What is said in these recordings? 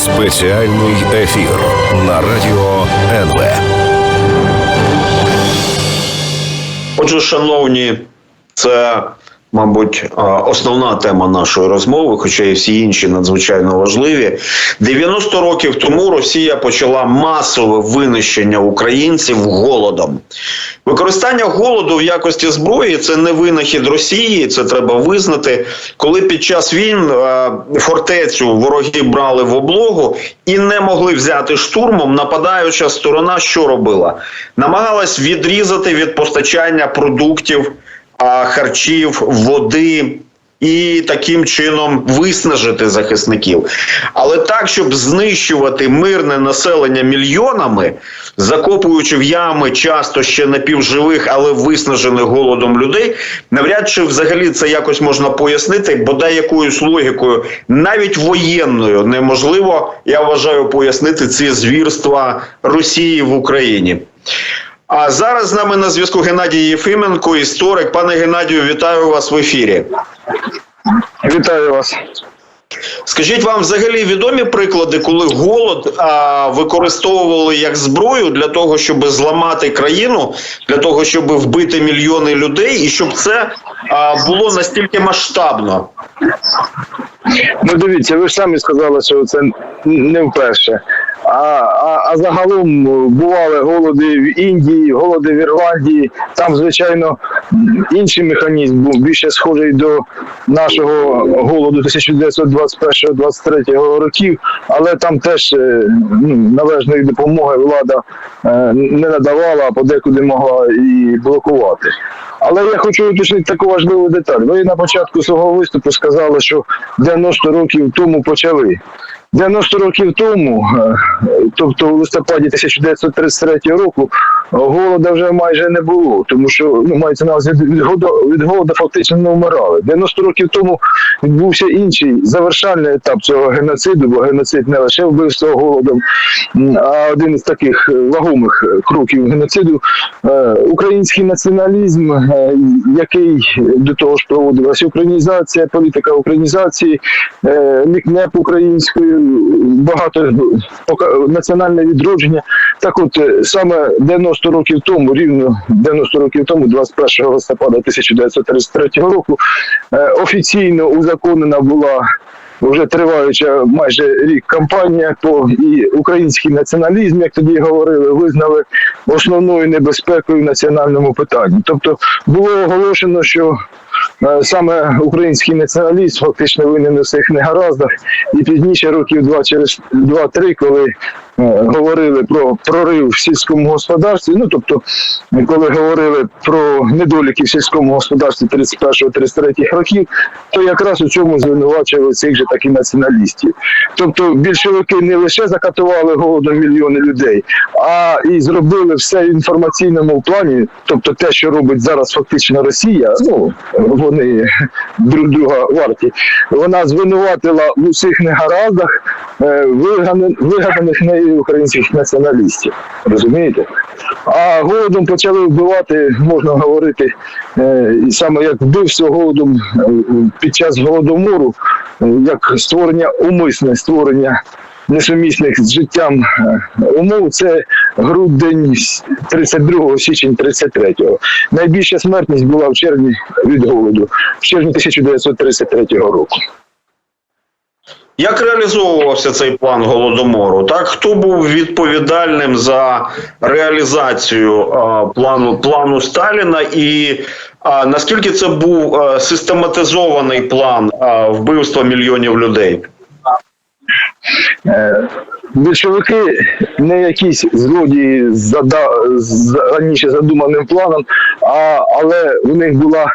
Спеціальний ефір на радіо НВ. Отже, шановні, це, мабуть, основна тема нашої розмови, хоча і всі інші надзвичайно важливі. 90 років тому Росія почала масове винищення українців голодом. Використання голоду в якості зброї це не винахід Росії, це треба визнати. Коли під час війн фортецю вороги брали в облогу і не могли взяти штурмом, нападаюча сторона що робила? Намагалась відрізати від постачання продуктів, харчів, води. І таким чином виснажити захисників, але так, щоб знищувати мирне населення мільйонами, закопуючи в ями часто ще напівживих, але виснажених голодом людей, навряд чи взагалі це якось можна пояснити, бодай якоюсь логікою, навіть воєнною, неможливо, я вважаю, пояснити ці звірства Росії в Україні. А зараз з нами на зв'язку Геннадій Єфименко, історик. Пане Геннадію, вітаю вас в ефірі. Вітаю вас. Скажіть, вам взагалі відомі приклади, коли голод а, використовували як зброю для того, щоб зламати країну, для того, щоб вбити мільйони людей, і щоб це а, було настільки масштабно? Ну дивіться, ви ж самі сказали, що це не вперше. А, а, а загалом бували голоди в Індії, голоди в Ірландії. Там, звичайно, інший механізм був більше схожий до нашого голоду 1921-23 років, але там теж е, ну, належної допомоги влада е, не надавала, а подекуди могла і блокувати. Але я хочу уточнити таку важливу деталь. Ви на початку свого виступу сказали, що 90 років тому почали. 90 років тому, е, тобто у листопаді 1933 року, голода вже майже не було, тому що ну, мається на увазі від голоду, від голоду фактично не вмирали. 90 років тому відбувся інший завершальний етап цього геноциду, бо геноцид не лише вбивство голодом, а один із таких вагомих кроків геноциду е, український націоналізм, е, який до того ж проводилася українізація, політика українізації, лікнеп українською, багато національне відродження. Так от е, саме 90 років тому, рівно 90 років тому, 21 листопада 1933 року, е, офіційно узаконена була вже триваюча майже рік кампанія по і український націоналізм, як тоді говорили, визнали основною небезпекою в національному питанні. Тобто було оголошено, що саме український націоналіст фактично винен у цих негараздах, і пізніше років два через два-три, коли е, говорили про прорив в сільському господарстві. Ну тобто, коли говорили про недоліки в сільському господарстві 31-33 років, то якраз у цьому звинувачували цих же таки націоналістів. Тобто більшовики не лише закатували голодом мільйони людей, а і зробили все в інформаційному плані, тобто те, що робить зараз фактично Росія, ну вони друг друга варті. Вона звинуватила в усіх негараздах е, вигаданих, вигаданих нею українських націоналістів. Розумієте? А голодом почали вбивати, можна говорити, е, і саме як вбивство голодом е, під час голодомору, е, як створення умисне створення несумісних з життям умов. Це грудень 32 січень 33-го. Найбільша смертність була в червні від голоду, в червні 1933 року. Як реалізовувався цей план голодомору? Так хто був відповідальним за реалізацію а, плану плану Сталіна, і а, наскільки це був а, систематизований план а, вбивства мільйонів людей? Більшовики не якісь злодії з раніше задуманим планом, а, але у них була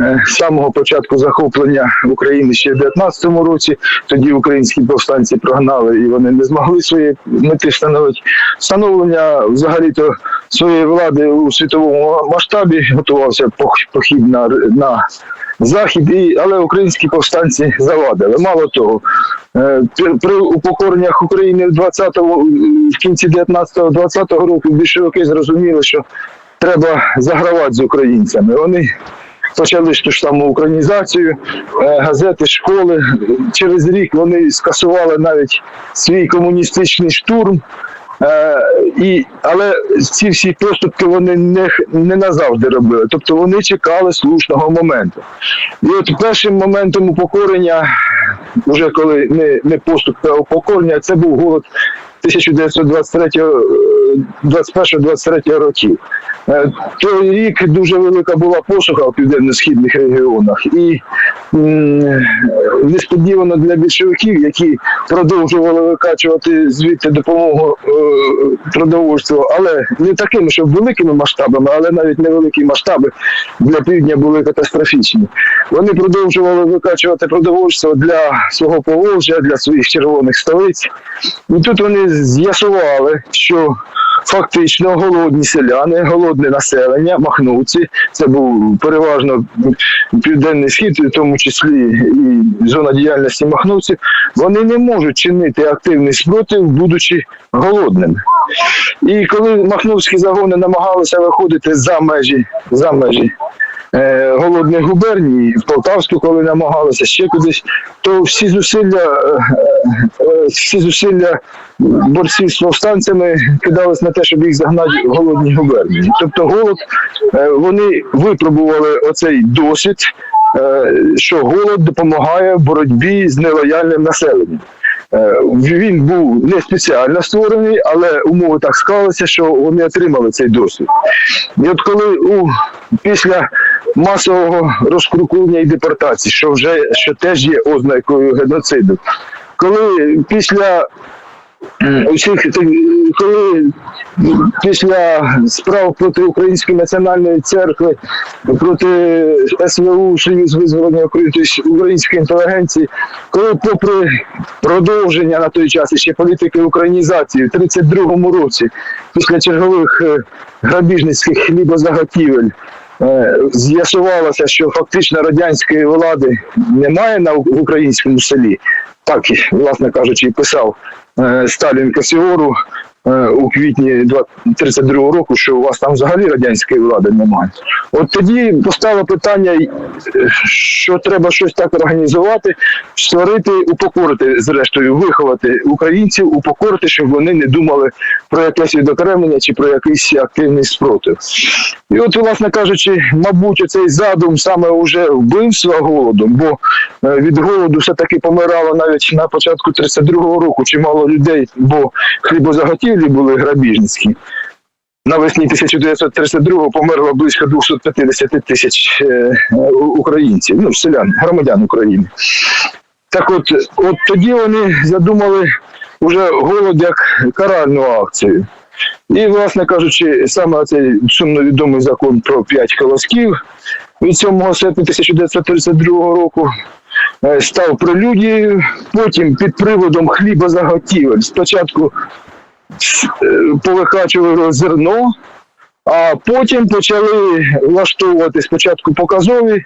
е, з самого початку захоплення України ще в 19-му році. Тоді українські повстанці прогнали і вони не змогли свої мети встановити. Встановлення взагалі-то своєї влади у світовому масштабі готувався пох- похід на, на захід, і, але українські повстанці завадили. Мало того, е, при, упокореннях України в 20-му, в кінці 19-20 року більшовики зрозуміли, що треба загравати з українцями. Вони почали ж ту ж саму українізацію, е, газети, школи. Через рік вони скасували навіть свій комуністичний штурм. Е, і, але ці всі поступки вони не, не назавжди робили. Тобто вони чекали слушного моменту. І от першим моментом упокорення, вже коли не, не поступ, а упокорення, це був голод 1923-21-23 років. Е, Той рік дуже велика була посуха у південно-східних регіонах, і несподівано для більшовиків, які продовжували викачувати звідти допомогу е, продовольству, але не такими, щоб великими масштабами, але навіть невеликі масштаби для півдня були катастрофічні. Вони продовжували викачувати продовольство для свого Поволжя, для своїх червоних столиць. І тут вони з'ясували, що фактично голодні селяни, голодне населення, махнувці, це був переважно південний схід, в тому числі і зона діяльності махнувців, вони не можуть чинити активний спротив, будучи голодними. І коли махновські загони намагалися виходити за межі, за межі е, голодних губерній, в Полтавську, коли намагалися ще кудись, то всі зусилля, е, е, всі зусилля борців з повстанцями кидались на те, щоб їх загнати в голодні губернії. Тобто голод, е, вони випробували оцей досвід, е, що голод допомагає боротьбі з нелояльним населенням. Е, Він був не спеціально створений, але умови так склалися, що вони отримали цей досвід. І от коли у після масового розкрукування і депортації, що вже що теж є ознакою геноциду, коли після усіх коли після справ проти Української національної церкви, проти СВУ, Союз визволення української інтелігенції, коли попри продовження на той час ще політики українізації в 32-му році, після чергових е, грабіжницьких хлібозаготівель, е, з'ясувалося, що фактично радянської влади немає в українському селі. Так, власне кажучи, і писав е, Сталін Касіору е, у квітні 32 року, що у вас там взагалі радянської влади немає. От тоді постало питання, е, що треба щось так організувати, створити, упокорити, зрештою, виховати українців, упокорити, щоб вони не думали про якесь відокремлення чи про якийсь активний спротив. І от, власне кажучи, мабуть, оцей задум саме уже вбивства голодом, бо від голоду все-таки помирало навіть на початку 32-го року чимало людей, бо хлібозаготівлі були грабіжницькі. Навесні 1932-го померло близько 250 тисяч е, українців, ну, селян, громадян України. Так от, от тоді вони задумали вже голод як каральну акцію. І, власне кажучи, саме цей сумновідомий закон про п'ять колосків від 7 серпня 1932 року став прелюдією, потім під приводом хліба заготівель. спочатку е, повикачували зерно, а потім почали влаштовувати спочатку показові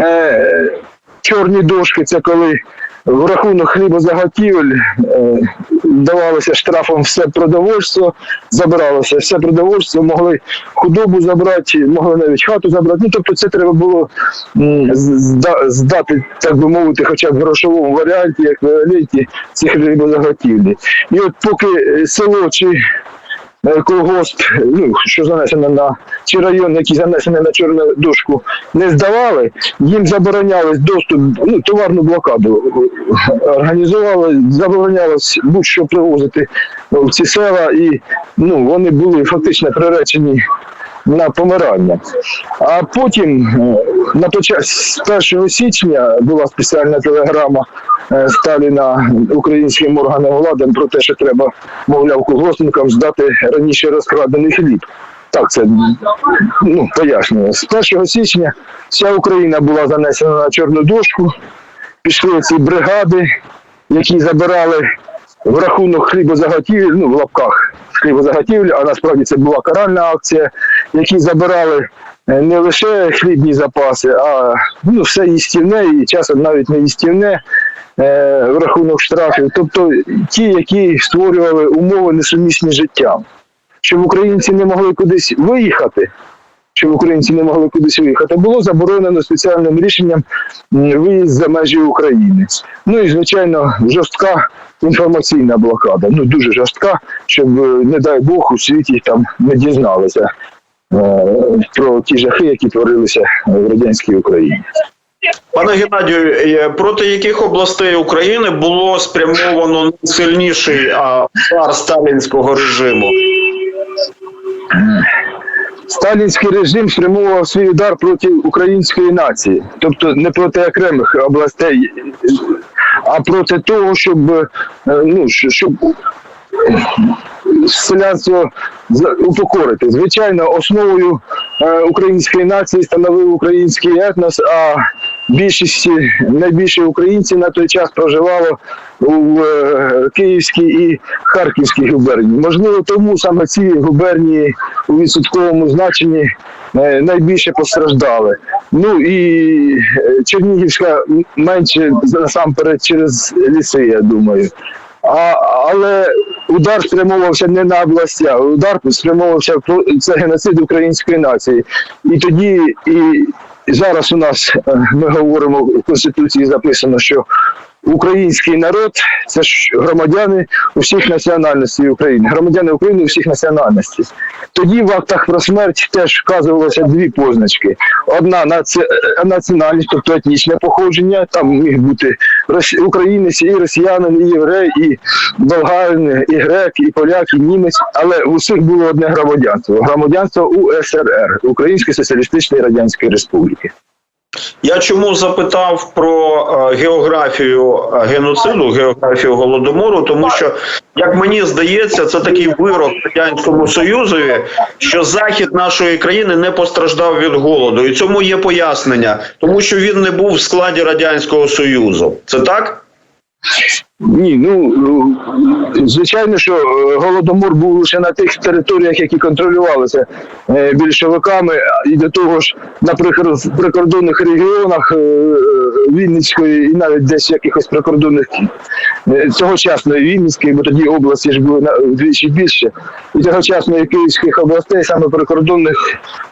е, чорні дошки, це коли в рахунок хлібозаготівель е, давалося штрафом все продовольство, забиралося все продовольство, могли худобу забрати, могли навіть хату забрати. Ну, тобто це треба було здати, так би мовити, хоча б в грошовому варіанті, як еквіваленті ці хлібозаготівлі. І от поки село чи колгосп, ну, що занесено на ці райони, які занесені на чорну дошку, не здавали, їм заборонялись доступ, ну, товарну блокаду організували, заборонялось будь-що привозити в ці села, і ну, вони були фактично приречені на помирання. А потім е, на початку з 1 січня була спеціальна телеграма е, Сталіна українським органам влади про те, що треба, мовляв, колгоспникам здати раніше розкрадений хліб. Так, це ну, пояснюю. З 1 січня вся Україна була занесена на чорну дошку, пішли ці бригади, які забирали в рахунок хлібозаготівель, ну в лапках хлібозаготівлі, а насправді це була каральна акція, які забирали е, не лише хлібні запаси, а ну, все їстівне і часом навіть не їстівне е, в рахунок штрафів. Тобто ті, які створювали умови несумісні з життям. Щоб українці не могли кудись виїхати, щоб українці не могли кудись виїхати, було заборонено спеціальним рішенням виїзд за межі України. Ну і звичайно, жорстка інформаційна блокада. Ну дуже жорстка, щоб, е, не дай Бог, у світі там не дізналися е, про ті жахи, які творилися в радянській Україні. Пане Геннадію, е, проти яких областей України було спрямовано найсильніший удар сталінського режиму? Сталінський режим спрямовував свій удар проти української нації, тобто не проти окремих областей, а проти того, щоб е, ну щоб селянство упокорити. Звичайно, основою е, української нації становив український етнос, а більшість найбільше українців на той час проживало у е, Київській і Харківській губернії. Можливо, тому саме ці губернії у відсотковому значенні е, найбільше постраждали. Ну і е, Чернігівська менше насамперед через ліси, я думаю. А, але удар спрямовувався не на області, а удар спрямовувався це геноцид української нації. І тоді і зараз у нас е, ми говоримо в конституції записано, що український народ це ж громадяни усіх національностей України, громадяни України усіх національностей. Тоді в актах про смерть теж вказувалося дві позначки: одна наці... національність, тобто етнічне походження, там міг бути рос- українець, і росіянин, і єврей, і болгарин, і грек, і поляк, і німець, але у всіх було одне громадянство громадянство УСРР Української Соціалістичної Радянської Республіки. Я чому запитав про е, географію е, геноциду, географію голодомору, тому що, як мені здається, це такий вирок радянському союзові, що захід нашої країни не постраждав від голоду, і цьому є пояснення, тому що він не був в складі радянського союзу. Це так? Ні, ну е, звичайно, що е, голодомор був лише на тих територіях, які контролювалися е, більшовиками, і до того ж на прикордонних регіонах е, Вінницької і навіть десь якихось прикордонних тогочасної Вінницької, бо тоді області ж були вдвічі більше, і тогочасної Київських областей саме прикордонних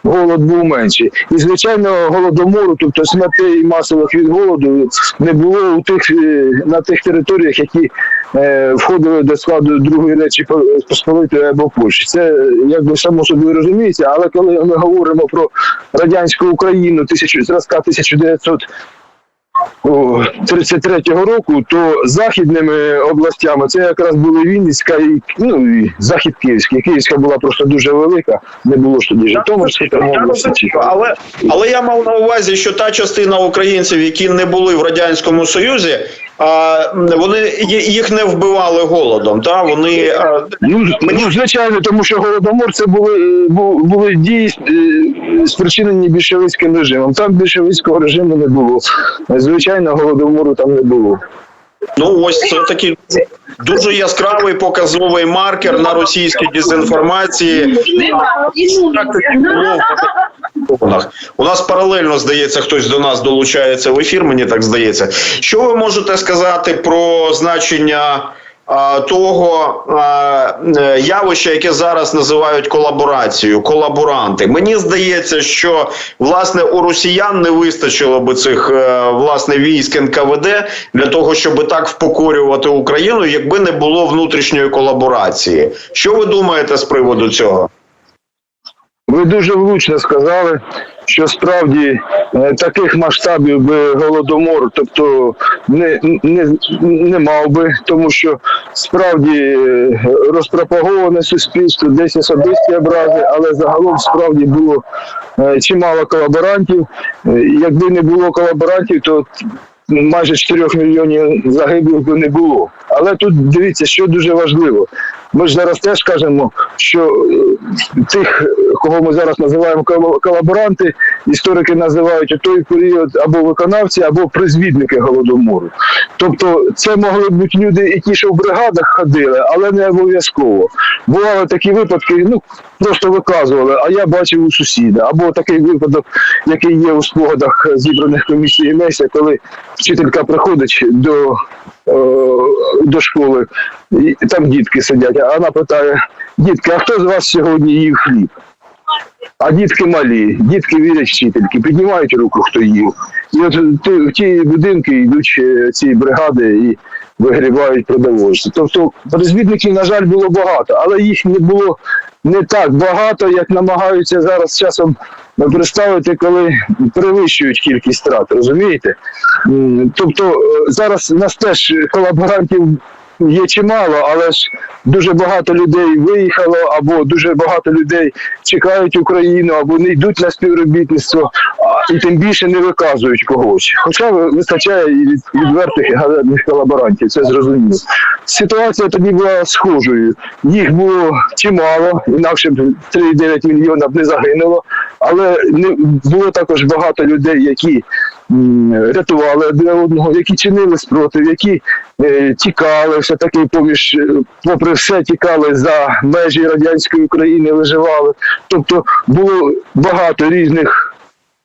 голод був менший. І звичайно, голодомору, тобто смертей масових від голоду, не було у тих на тих територіях, які е, входили до складу Другої Речі Посполитої або Польщі. Це якби само собою розуміється, але коли ми говоримо про радянську Україну тисячу зразка 1900 о, 33-го року, то західними областями це якраз були Вінницька і ну і захід Київський. Київська була просто дуже велика, не було ж тоді Житомирської області. але, але я мав на увазі, що та частина українців, які не були в радянському союзі, а, вони їх не вбивали голодом. Та вони Ну, ну, звичайно, тому що голодомор це були, були дії е, спричинені більшовицьким режимом. Там більшовицького режиму не було. Звичайно, голодомору там не було. Ну, ось це такий дуже яскравий показовий маркер на російській дезінформації. У нас паралельно здається, хтось до нас долучається в ефір. Мені так здається. Що ви можете сказати про значення? А, Того е, явища, яке зараз називають колаборацією, колаборанти. Мені здається, що власне у росіян не вистачило би цих е, власне військ НКВД для того, щоб так впокорювати Україну, якби не було внутрішньої колаборації. Що ви думаєте з приводу цього? Ви дуже влучно сказали, що справді е, таких масштабів би голодомор, тобто не, не, не мав би, тому що справді е, розпропаговане суспільство, десь особисті образи, але загалом справді було е, чимало колаборантів. Якби не було колаборантів, то майже 4 мільйонів загиблих би не було. Але тут дивіться, що дуже важливо. Ми ж зараз теж кажемо, що е, тих, кого ми зараз називаємо колаборанти, історики називають у той період або виконавці, або призвідники голодомору. Тобто це могли бути люди, і ті, в бригадах ходили, але не обов'язково. Бували такі випадки, ну просто виказували, а я бачив у сусіда. Або такий випадок, який є у спогадах зібраних комісії Месі, коли вчителька приходить до, е, до школи, і там дітки сидять, а вона питає: дітки, а хто з вас сьогодні їв хліб? А дітки малі, дітки вірять вчительки, піднімають руку, хто їв. І от в ті будинки йдуть е, ці бригади і вигрібають продовольство. Тобто розвідників, на жаль, було багато, але їх не було не так багато, як намагаються зараз часом представити, коли перевищують кількість втрат, розумієте? Тобто е, зараз нас теж колаборантів є чимало, але ж дуже багато людей виїхало, або дуже багато людей чекають Україну, або не йдуть на співробітництво, і тим більше не виказують когось. Хоча вистачає і відвертих і галерних колаборантів, це зрозуміло. Ситуація тоді була схожою. Їх було чимало, інакше б 3,9 мільйона б не загинуло, але було також багато людей, які рятували одне одного, які чинили спротив, які е, тікали, все таки поміж, е, попри все, тікали за межі радянської України, виживали. Тобто було багато різних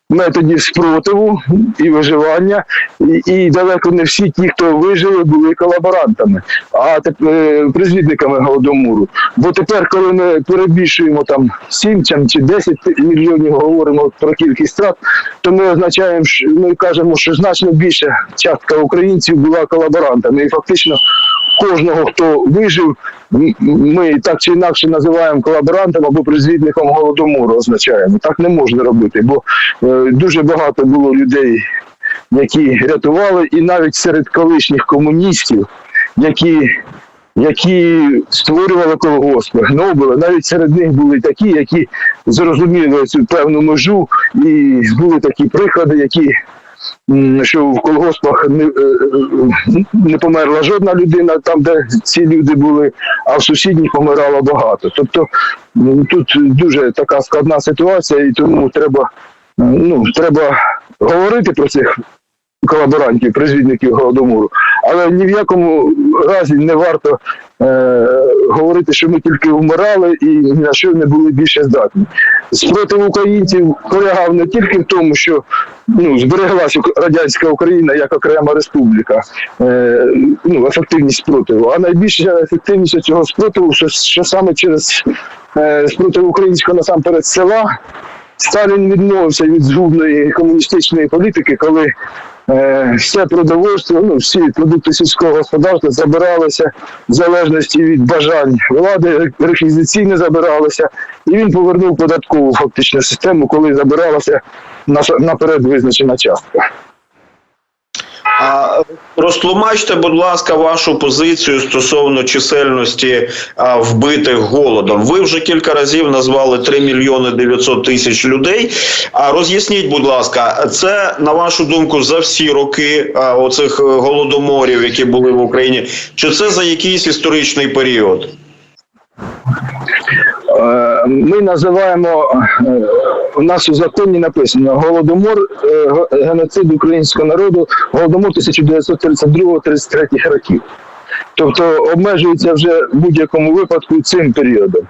методів спротиву і виживання, і, і далеко не всі ті, хто вижили, були колаборантами, а е, призвідниками голодомору. Бо тепер, коли ми перебільшуємо там 7 чи 10 мільйонів, говоримо про кількість страт, то ми означаємо, що ми кажемо, що значно більша частка українців була колаборантами, і фактично кожного, хто вижив, ми так чи інакше називаємо колаборантом або призвідником голодомору. Означаємо. Так не можна робити, бо е, дуже багато було людей, які рятували, і навіть серед колишніх комуністів, які. Які створювали колгоспи, гнобили, навіть серед них були такі, які зрозуміли цю певну межу, і були такі приклади, які що в колгоспах не, е, е, не померла жодна людина, там, де ці люди були, а в сусідніх помирало багато. Тобто тут дуже така складна ситуація, і тому треба, ну, треба говорити про цих колаборантів, призвідників голодомору, але ні в якому разі не варто е, говорити, що ми тільки вмирали і на що не були більше здатні. Спротив українців полягав не тільки в тому, що ну, збереглася радянська Україна як окрема республіка, е, ну, ефективність спротиву, а найбільша ефективність цього спротиву, що, що саме через е, спротив українського насамперед села. Сталін відмовився від згубної комуністичної політики, коли все продовольство, ну всі продукти сільського господарства забиралися в залежності від бажань влади, реквізиційно забиралися, і він повернув податкову фактично систему, коли забиралася наперед визначена частка. А розтлумачте, будь ласка, вашу позицію стосовно чисельності а, вбитих голодом. Ви вже кілька разів назвали 3 мільйони 900 тисяч людей. А роз'ясніть, будь ласка, це на вашу думку за всі роки а, оцих е, голодоморів, які були в Україні, чи це за якийсь історичний період? Е, Ми називаємо е, у нас у законі написано голодомор, е, геноцид українського народу, голодомор 1932-33 років. Тобто обмежується вже в будь-якому випадку цим періодом.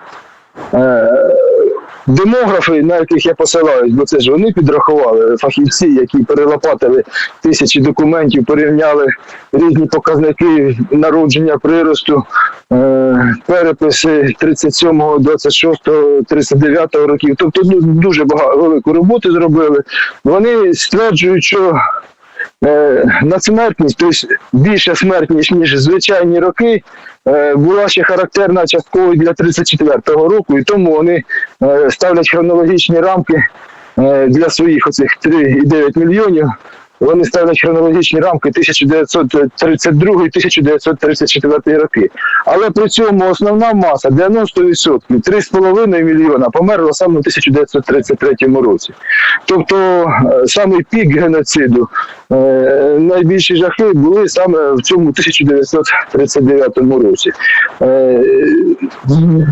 Демографи, на яких я посилаюсь, бо це ж вони підрахували, фахівці, які перелопатили тисячі документів, порівняли різні показники народження, приросту, е, переписи 37-го, 26-го, 39-го років. Тобто ну, дуже багато велику роботу зробили. Вони стверджують, що на смертність, тобто більша смертність, ніж звичайні роки, е, була ще характерна частково для 34-го року, і тому вони е, ставлять хронологічні рамки е, для своїх оцих 3,9 мільйонів. Вони ставлять хронологічні рамки 1932-1934 роки. Але при цьому основна маса 90%, 3,5 мільйона померло саме в 1933 році. Тобто е, самий пік геноциду, е, найбільші жахи були саме в цьому 1939 році. Е,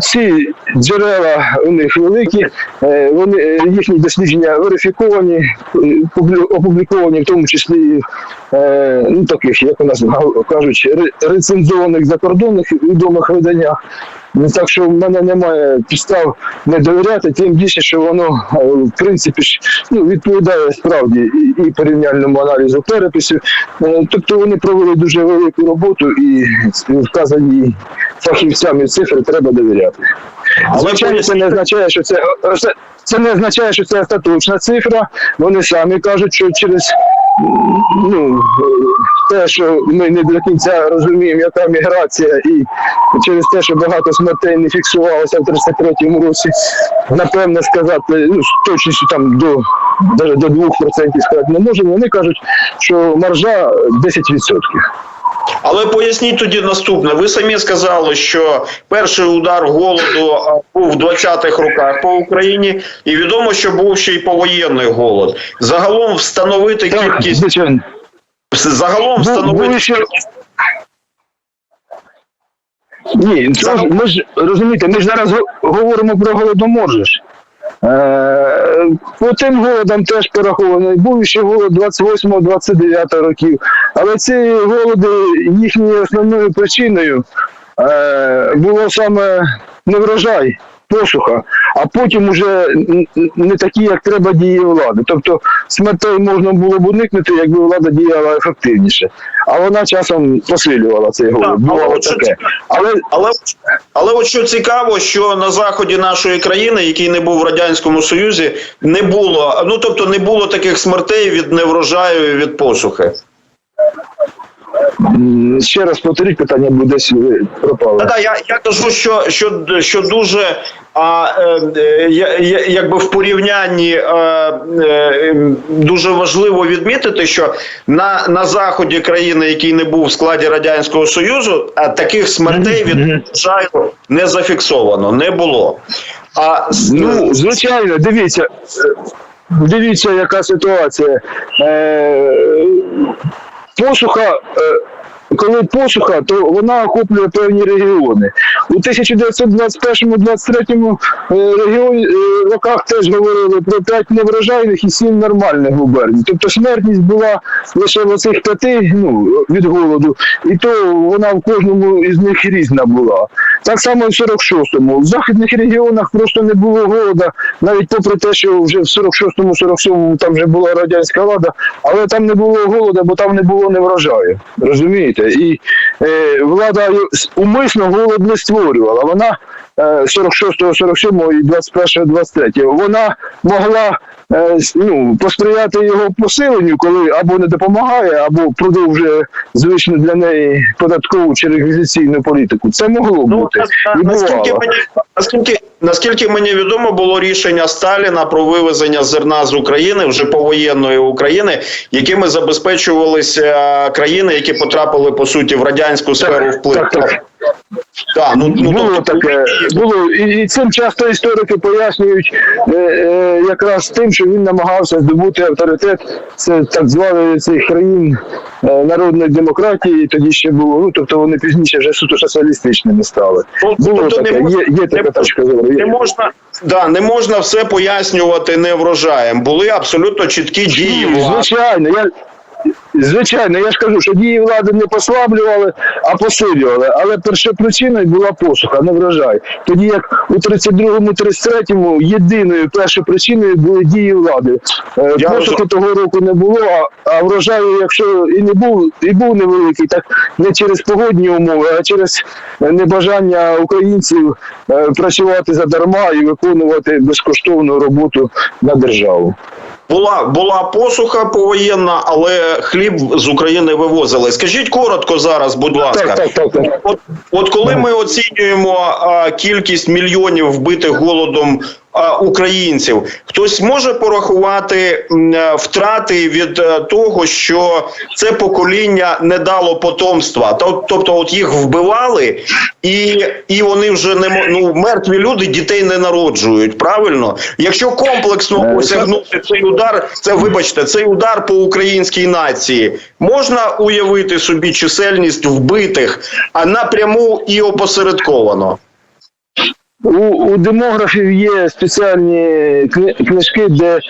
Ці джерела у них великі, вони, їхні дослідження верифіковані, опубліковані, в тому числі е, ну, таких, як у нас кажуть, рецензованих закордонних відомих виданнях. Ну, Так що в мене немає підстав не довіряти, тим більше, що воно е, в принципі ну, відповідає справді і, і порівняльному аналізу переписів. Е, Тобто вони провели дуже велику роботу і вказані фахівцями цифри треба довіряти. Звичайно, це не означає, що це, це, не означає, що це остаточна цифра. Вони самі кажуть, що через ну, те, що ми не до кінця розуміємо, яка міграція, і через те, що багато смертей не фіксувалося в 33-му році, напевно сказати, ну, з точністю там до, навіть до 2% сказати не можемо. Вони кажуть, що маржа 10%. Але поясніть тоді наступне. Ви самі сказали, що перший удар голоду був в 20-х роках по Україні, і відомо, що був ще й повоєнний голод. Загалом встановити Так, кількість звичайно. загалом встановити були ще- Ні, ми ж розумієте, ми ж зараз говоримо про голодомор. Е, по тим голодам теж порахований. Був ще голод 28-29 років. Але ці голоди їхньою основною причиною е, було саме неврожай, посуха, а потім уже не такі, як треба дії влади. Тобто смертей можна було б уникнути, якби влада діяла ефективніше. А вона часом посилювала цей голод. Бувало але таке. Але Але, але от що цікаво, що на заході нашої країни, який не був в радянському союзі, не було. Ну тобто не було таких смертей від неврожаю і від посухи. Ще раз повторіть питання, бо десь ви пропали. Та да, я, я кажу, що, що, що дуже а, е, е, якби в порівнянні е, е, дуже важливо відмітити, що на, на заході країни, який не був в складі радянського союзу, а таких смертей від Мгм. не зафіксовано, не було. А Ну, звичайно, дивіться, е, дивіться, яка ситуація. Е, посуха, е, коли посуха, то вона охоплює певні регіони. У 1921-23 регіоні, е, роках теж говорили про 5 неврожайних і 7 нормальних губерній. Тобто смертність була лише в оцих п'яти ну, від голоду, і то вона в кожному із них різна була. Так само і в 46-му. В західних регіонах просто не було голода, навіть попри те, що вже в 46-му, 47-му там вже була радянська влада, але там не було голода, бо там не було неврожаю. Розумієте? І е, влада умисно голод не створювала. Вона е, 46-го, 47-го і 21-го, 23-го, вона могла е, ну, посприяти його посиленню, коли або не допомагає, або продовжує звичну для неї податкову чи реквізиційну політику. Це могло Ну, бути. І наскільки, бувало. мені, наскільки, наскільки мені відомо, було рішення Сталіна про вивезення зерна з України, вже повоєнної України, якими забезпечувалися країни, які потрапили по суті в радянську сферу впливу. так, так. Так, ну, ну, було тобто, таке, було і, і цим часто історики пояснюють е, е, якраз тим, що він намагався здобути авторитет це так званої цих країн е, народної демократії. Тоді ще було. Ну тобто вони пізніше вже суто соціалістичними стали. Ну, Було тобто не таке, можна- є, є така не- точка зору. не можна, да, не можна все пояснювати неврожаєм. Були абсолютно чіткі дії Звичайно, я. Звичайно, я ж кажу, що дії влади не послаблювали, а посилювали. Але першопричиною була посуха, не врожай. Тоді як у 32-му, 33-му єдиною першою причиною були дії влади. Е, Я Посухи розум- того року не було, а, а врожаю, якщо і не був, і був невеликий, так не через погодні умови, а через небажання українців е, працювати задарма і виконувати безкоштовну роботу на державу. Була була посуха повоєнна, але хліб з України вивозили. Скажіть коротко зараз, будь ласка. Так, так, так, так. От, от коли ми оцінюємо а, кількість мільйонів вбитих голодом українців, хтось може порахувати е, втрати від е, того, що це покоління не дало потомства. Тоб- Тобто, от їх вбивали, і, і вони вже не ну, мертві люди дітей не народжують. Правильно, якщо комплексно Е, осягнути цей удар, це вибачте, цей удар по українській нації можна уявити собі чисельність вбитих, а напряму і опосередковано. У, у демографів є спеціальні книжки, де е,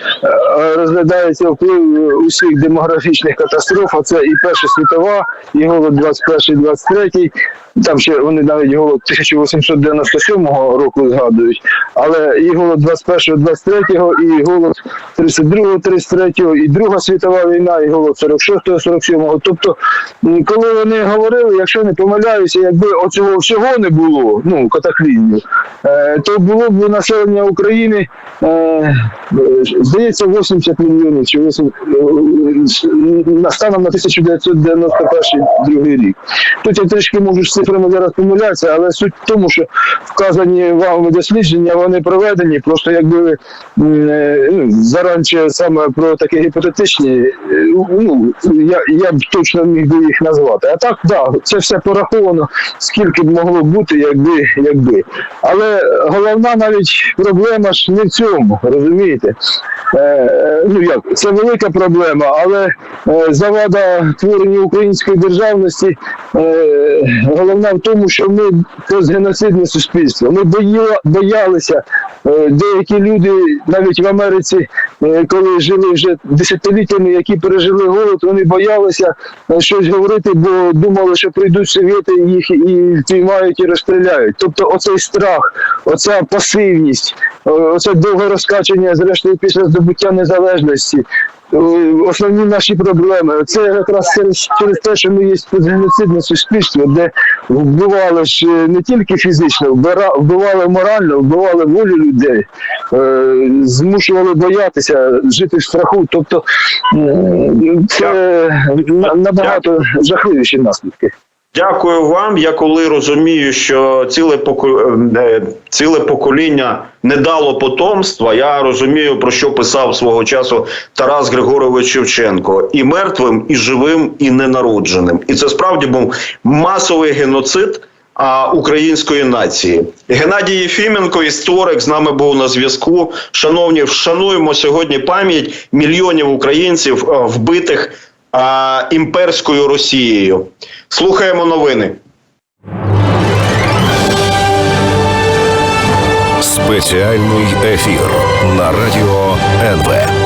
розглядається вплив усіх демографічних катастроф. А це і Перша світова, і голод 21-23. Там ще вони навіть голод 1897 року згадують, але і голод 21-23, і голод 32-33, і Друга світова війна, і голод 46-47. Тобто, коли вони говорили, якщо не помиляюся, якби оцього всього не було, ну катаклізмів, то було б населення України, е, е, здається, 80 мільйонів чи 8, е, станом на 1991 другий рік. Тут я трішки можу з цифрами зараз помилятися, але суть в тому, що вказані вами дослідження, вони проведені, просто якби е, ну, заранче саме про такі гіпотетичні, е, ну, я, я б точно міг би їх назвати. А так, да, це все пораховано, скільки б могло бути, якби, якби. Але головна навіть проблема ж не в цьому, розумієте? Е, е, ну як, це велика проблема, але е, завада творення української державності е, головна в тому, що ми постгеноцидне суспільство. Ми боїла, боялися. Е, деякі люди навіть в Америці, е, коли жили вже десятиліттями, які пережили голод, вони боялися е, щось говорити, бо думали, що прийдуть совєти їх і впіймають і розстріляють. Тобто оцей страх, оця пасивність, е, оце довге розкачення, зрештою, після здобуття незалежності. е, Основні наші проблеми. Це якраз через, через те, що ми є геноцидне суспільство, де вбивали ж е, не тільки фізично, вбивали морально, вбивали волю людей, змушували боятися, жити в страху. Тобто це набагато жахливіші наслідки. Дякую вам. Я коли розумію, що ціле поко- е, ціле покоління не дало потомства. Я розумію, про що писав свого часу Тарас Григорович Шевченко: і мертвим, і живим, і ненародженим. І це справді був масовий геноцид. Української нації Геннадій Єфіменко, історик, з нами був на зв'язку. Шановні, вшануємо сьогодні пам'ять мільйонів українців е, вбитих а, імперською Росією. Слухаємо новини. Спеціальний ефір на радіо НВ.